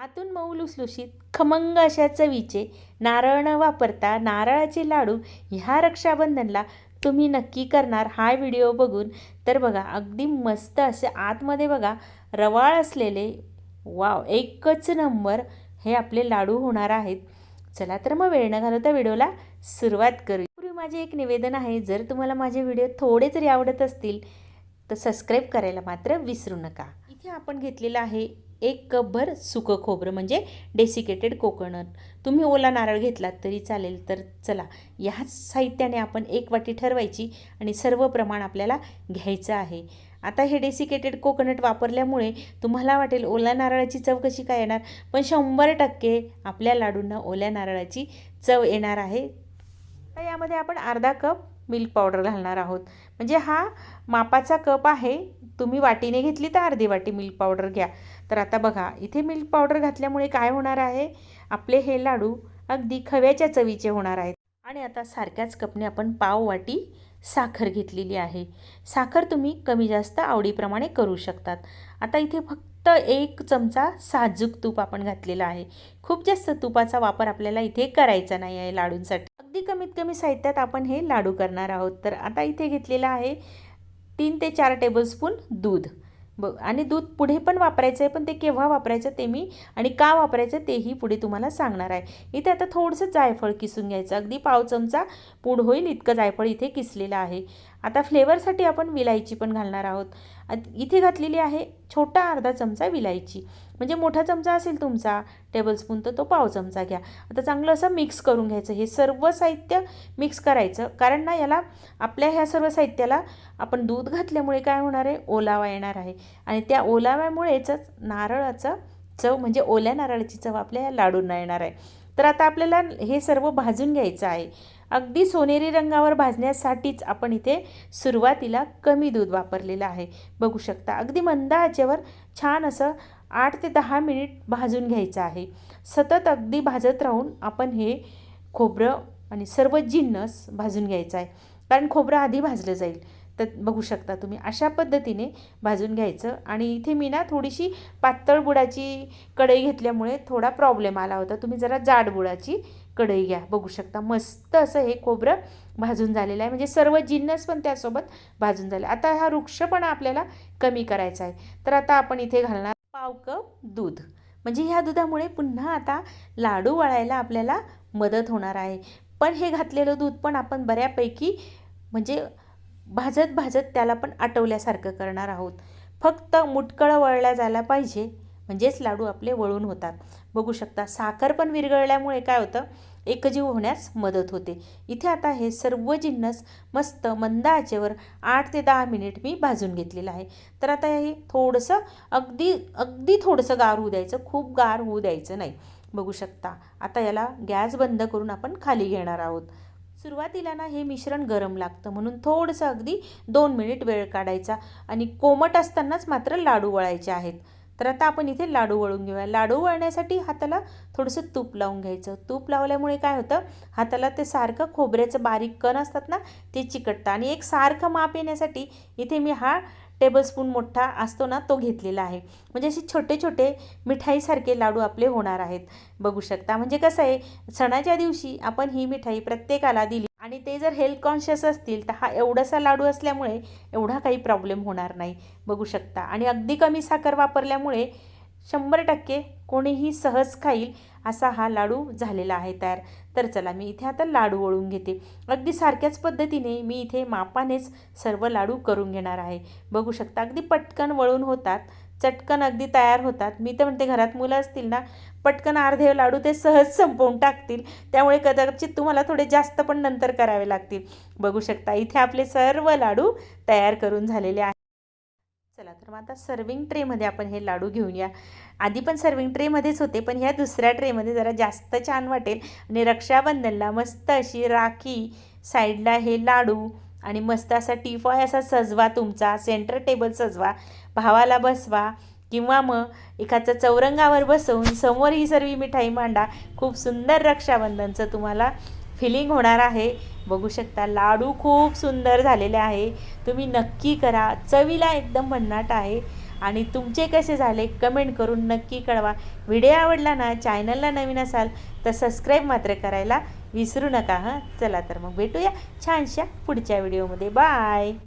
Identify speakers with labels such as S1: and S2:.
S1: आतून मऊ लुसलुशीत खमंग अशा चवीचे नारळ न वापरता नारळाचे लाडू ह्या रक्षाबंधनला तुम्ही नक्की करणार हा व्हिडिओ बघून. तर बघा अगदी मस्त असे आतमध्ये बघा रवाळ असलेले वाव एकच नंबर हे आपले लाडू होणार आहेत. चला तर मग वेळ न घालवता व्हिडिओला सुरुवात करू. पूर्वी माझे एक निवेदन आहे जर तुम्हाला माझे व्हिडिओ थोडे जरी आवडत असतील तर सबस्क्राईब करायला मात्र विसरू नका. इथे आपण घेतलेलं आहे एक कपभर सुकं खोबरं म्हणजे डेसिकेटेड कोकोनट तुम्ही ओला नारळ घेतलात तरी चालेल तर चला ह्याच साहित्याने आपण एक वाटी ठरवायची आणि सर्व प्रमाण आपल्याला घ्यायचं आहे. आता हे डेसिकेटेड कोकोनट वापरल्यामुळे तुम्हाला वाटेल ओल्या नारळाची चव कशी काय येणार पण शंभर टक्के आपल्या लाडूंना ओल्या नारळाची चव येणार आहे. तर यामध्ये आपण अर्धा कप मिल्क पावडर घालणार आहोत. म्हणजे हा मापाचा कप आहे. तुम्ही वाटीने घेतली तर अर्धी वाटी मिल्क पावडर घ्या. तर आता बघा इथे मिल्क पावडर घातल्यामुळे काय होणार आहे? आपले हे लाडू अगदी खव्याच्या चवीचे होणार आहेत. आणि आता सारख्याच कपने आपण पाव वाटी साखर घेतलेली आहे. साखर तुम्ही कमी जास्त आवडीप्रमाणे करू शकतात. आता इथे फक्त एक चमचा साजूक तूप आपण घातलेला आहे. खूप जास्त तुपाचा वापर आपल्याला इथे करायचा नाही आहे लाडूंसाठी. अगदी कमीत कमी साहित्यात आपण हे लाडू करणार आहोत. तर आता इथे घेतलेलं आहे तीन ते चार टेबलस्पून दूध. ब आणि दूध पुढे पण वापरायचं आहे पण ते केव्हा वापरायचं ते मी आणि का वापरायचं तेही पुढे तुम्हाला सांगणार आहे. इथे आता थोडंसं जायफळ किसून घ्यायचं. अगदी पाव चमचा पूड होईल इतकं जायफळ इथे किसलेलं आहे. आता फ्लेवरसाठी आपण विलायची पण घालणार आहोत. इथे घातलेली आहे छोटा अर्धा चमचा विलायची. म्हणजे मोठा चमचा असेल तुमचा टेबलस्पून तर तो पाव चमचा घ्या. आता चांगलं असं मिक्स करून घ्यायचं. हे सर्व साहित्य मिक्स करायचं. कारण ना याला आपल्या ह्या सर्व साहित्याला आपण दूध घातल्यामुळे काय होणार आहे? ओलावा येणार आहे. आणि त्या ओलाव्यामुळेच नारळाचं चव म्हणजे ओल्या नारळाची चव आपल्या या लाडूंना येणार आहे. तर आता आपल्याला हे सर्व भाजून घ्यायचं आहे. अगदी सोनेरी रंगावर भाजण्यासाठीच आपण इथे सुरुवातीला कमी दूध वापरलेलं आहे. बघू शकता अगदी मंद आचेवर छान असं आठ ते दहा मिनिट भाजून घ्यायचं आहे. सतत अगदी भाजत राहून आपण हे खोबरं आणि सर्व जिन्नस भाजून घ्यायचं आहे. कारण खोबरं आधी भाजलं जाईल. तर बघू शकता तुम्ही अशा पद्धतीने भाजून घ्यायचं. आणि इथे मी ना थोडीशी पातळ बुडाची कढई घेतल्यामुळे थोडा प्रॉब्लेम आला होता. तुम्ही जरा जाड बुडाची कढई घ्या. बघू शकता. मस्त असं हे खोबरं भाजून झालेलं आहे. म्हणजे सर्व जिन्नस पण त्यासोबत भाजून झाले. आता हा वृक्षपणा आपल्याला कमी करायचा आहे. तर आता आपण इथे घालणार पाव कप दूध. म्हणजे ह्या दुधामुळे पुन्हा आता लाडू वळायला आपल्याला मदत होणार आहे. पण हे घातलेलं दूध पण आपण बऱ्यापैकी म्हणजे भाजत भाजत त्याला पण आटवल्यासारखं करणार आहोत. फक्त मुटकळं वळल्या जायला पाहिजे. म्हणजेच लाडू आपले वळून होतात. बघू शकता साखर पण विरघळल्यामुळे काय होतं? एकजीव होण्यास मदत होते. इथे आता हे सर्व जिन्नस मस्त मंद आचेवर आठ ते दहा मिनिट मी भाजून घेतलेलं आहे. तर आता हे थोडंसं अगदी अगदी थोडंसं गार होऊ द्यायचं. खूप गार होऊ द्यायचं नाही. बघू शकता आता याला गॅस बंद करून आपण खाली घेणार आहोत. सुरुवातीला ना हे मिश्रण गरम लागतं. म्हणून थोडंसं अगदी दोन मिनिट वेळ काढायचा. आणि कोमट असतानाच मात्र लाडू वळायचे आहेत. तर आता आपण इथे लाडू वळून घेऊया. लाडू वळण्यासाठी हाताला थोडंसं तूप लावून घ्यायचं. तूप लावल्यामुळे काय होतं? हाताला ते सारखं खोबऱ्याचं बारीक कण असतात ना ते चिकटतं. आणि एक सारखं माप येण्यासाठी इथे मी हा टेबलस्पून मोठा असतो ना तो घेतलेला आहे. म्हणजे असे छोटे छोटे मिठाईसारखे लाडू आपले होणार आहेत. बघू शकता. म्हणजे कसं आहे सणाच्या दिवशी आपण ही मिठाई प्रत्येकाला दिली आणि ते जर हेल्थ कॉन्शियस असतील तर हा एवढासा लाडू असल्यामुळे एवढा काही प्रॉब्लेम होणार नाही. बघू शकता. आणि अगदी कमी साखर वापरल्यामुळे शंभर टक्के कोणीही सहज खाईल असा हा लाडू झालेला आहे तयार. तर चला मी इथे आता लाडू वळून घेते. अगदी सारख्याच पद्धतीने मी इथे मापानेच सर्व लाडू करून घेणार आहे. बघू शकता अगदी पटकन वळून होतात. चटकन अगदी तयार होतात. मी तर म्हणते घरात मुलं असतील ना पटकन अर्धे लाडू ते सहज संपवून टाकतील. त्यामुळे कदाचित तुम्हाला थोडे जास्त पण नंतर करावे लागतील. बघू शकता इथे आपले सर्व लाडू तयार करून झालेले आहेत. चला तर मग आता सर्विंग ट्रेमध्ये आपण हे लाडू घेऊन या. आधी पण सर्विंग ट्रेमध्येच होते पण ह्या दुसऱ्या ट्रेमध्ये जरा जास्त छान वाटेल. आणि रक्षाबंधनला मस्त अशी राखी साईडला हे लाडू आणि मस्त असा टीफॉय असा सजवा तुमचा सेंटर टेबल सजवा भावाला बसवा किंवा मग एखादं चौरंगावर बसवून समोर ही सर्व मिठाई मांडा. खूप सुंदर रक्षाबंधनचं तुम्हाला फिलिंग होणार आहे. बघू शकता लाडू खूप सुंदर झालेले आहे. तुम्ही नक्की करा. चवीला एकदम भन्नाट आहे. आणि तुमचे कसे झाले कमेंट करून नक्की कळवा. व्हिडिओ आवडला ना चॅनलला नवीन असाल तर सबस्क्राईब मात्र करायला विसरू नका हां? चला तर मग भेटूया छानशा पुढच्या व्हिडिओमध्ये. बाय